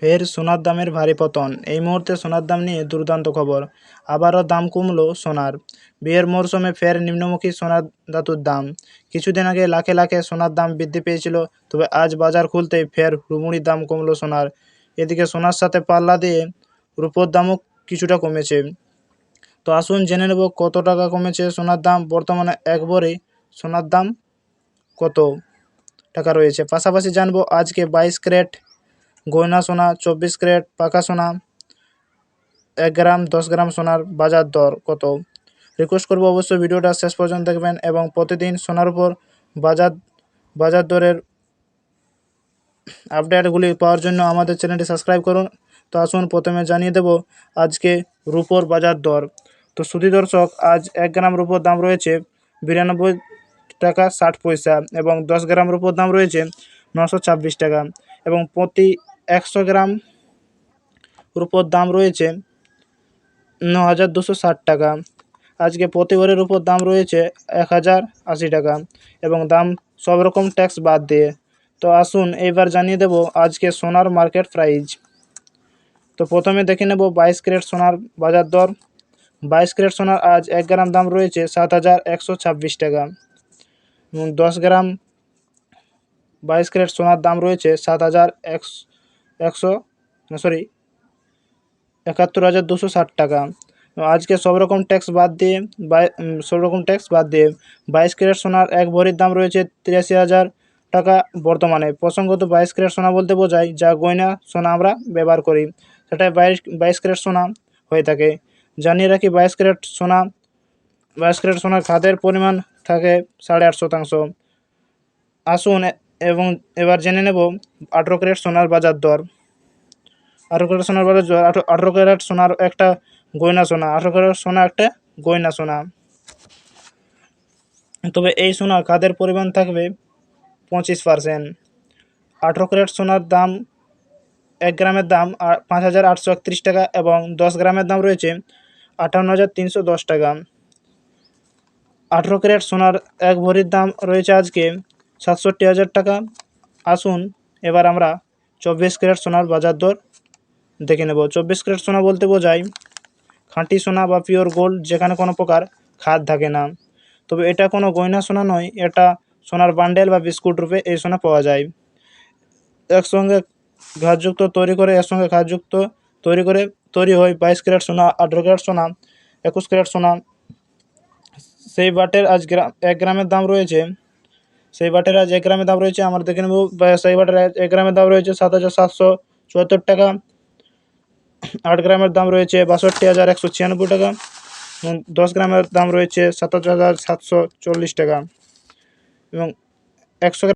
ফের সোনার দামের ভারী পতন। এই মুহূর্তে সোনার দাম নিয়ে দুর্দান্ত খবর। আবারও দাম কমলো সোনার। বিয়ের মরশুমে ফের নিম্নমুখী সোনার ধাতুর দাম। কিছুদিন আগে লাখে লাখে সোনার দাম বৃদ্ধি পেয়েছিল, তবে আজ বাজার খুলতেই ফের হুড়মুড়ির দাম কমলো সোনার। এদিকে সোনার সাথে পাল্লা দিয়ে রূপোর দামও কিছুটা কমেছে। তো আসুন জেনে নেব কত টাকা কমেছে সোনার দাম। বর্তমানে এক ভরি সোনার দাম কত টাকা রয়েছে? পাশাপাশি জানব আজকে বাইশ ক্যারেট গয়না সোনা, চব্বিশ ক্যারেট, পাকা সোনা, এক গ্রাম, দশ গ্রাম সোনার বাজার দর কত? রিকোয়েস্ট করব অবশ্যই ভিডিওটা শেষ পর্যন্ত দেখবেন এবং প্রতিদিন সোনার উপর বাজার বাজার দরের আপডেটগুলি পাওয়ার জন্য আমাদের চ্যানেলটি সাবস্ক্রাইব করুন। তো আসুন প্রথমে জানিয়ে দেব আজকে রুপোর বাজার দর। তো সুধী দর্শক, আজ এক গ্রাম রুপোর দাম রয়েছে বিরানব্বই টাকা ষাট পয়সা এবং দশ গ্রাম রুপোর দাম রয়েছে নশো টাকা এবং প্রতি একশো গ্রাম রুপোর দাম রয়েছে ন হাজার দুশো ষাট টাকা। আজকে প্রতি ভরির উপর দাম রয়েছে এক হাজার আশি টাকা এবং দাম সব রকম ট্যাক্স বাদ দিয়ে। তো আসুন এইবার জানিয়ে দেব আজকে সোনার মার্কেট প্রাইস তো প্রথমে দেখে নেব বাইশ ক্যারেট সোনার বাজার দর। বাইশ ক্যারেট সোনার আজ এক গ্রাম দাম রয়েছে সাত হাজার একশো ছাব্বিশ টাকা এবং দশ গ্রাম বাইশ ক্যারেট সোনার দাম রয়েছে সাত হাজার একশো একশো সরি একাত্তর হাজার দুশো ষাট টাকা। আজকে সব রকম ট্যাক্স বাদ দিয়ে সব রকম ট্যাক্স বাদ দিয়ে বাইশ ক্যারেট সোনার এক ভরির দাম রয়েছে তিরাশি হাজার টাকা বর্তমানে। প্রসঙ্গত বাইশ ক্যারেট সোনা বলতে বোঝায় যা গয়না সোনা আমরা ব্যবহার করি। সেটাই বাইশ বাইশ ক্যারেট সোনা হয়ে থাকে। জানিয়ে রাখি বাইশ ক্যারেট সোনা, বাইশ ক্যারেট সোনার খাদের পরিমাণ থাকে সাড়ে আট শতাংশ। আসুন এবং এবার জেনে নেব আঠেরো ক্যারেট সোনার বাজার দর। আঠেরো ক্যারেট সোনার বাজার দর আঠেরো ক্যারেট সোনার একটা গয়না সোনা, আঠেরো ক্যারেট সোনা একটা গয়না সোনা। তবে এই সোনা খাদের পরিমাণ থাকবে? পঁচিশ পারসেন্ট। আঠেরো ক্যারেট সোনার দাম এক গ্রামের দাম পাঁচ হাজার আটশো একত্রিশ টাকা এবং দশ গ্রামের দাম রয়েছে আটান্ন হাজার তিনশো দশ টাকা। আঠেরো ক্যারেট সোনার এক ভরির দাম রয়েছে আজকে সাতষট্টি হাজার টাকা। আসুন, এবার আমরা চব্বিশ ক্যারেট সোনার বাজার দর দেখে নেব। চব্বিশ ক্যারেট সোনা বলতে বোঝায় খাঁটি সোনা বা পিওর গোল্ড যেখানে কোনো প্রকার খাদ থাকে না। তবে এটা কোনো গয়না সোনা নয়, এটা সোনার বান্ডেল বা বিস্কুট রূপে এই সোনা পাওয়া যায়। একসঙ্গে ঘাতযুক্ত তৈরি করে এর সঙ্গে ঘাতযুক্ত তৈরি করে তৈরি হয় বাইশ ক্যারেট সোনা, আঠেরো ক্যারেট সোনা, একুশ ক্যারেট সোনা। সেই বাটের আজ গ্রাম এক গ্রামের দাম রয়েছে সেই বাটের আজ এক গ্রামের দাম রয়েছে, আমরা দেখে নেব সেই বাটের এক গ্রামের দাম রয়েছে সাত হাজার সাতশো চুয়াত্তর টাকা। আট গ্রামের দাম রয়েছে বাষট্টি হাজার একশো ছিয়ানব্বই টাকা। এবং দশ গ্রামের দাম রয়েছে সাতাশ হাজার সাতশো চল্লিশ টাকা। এবং একশো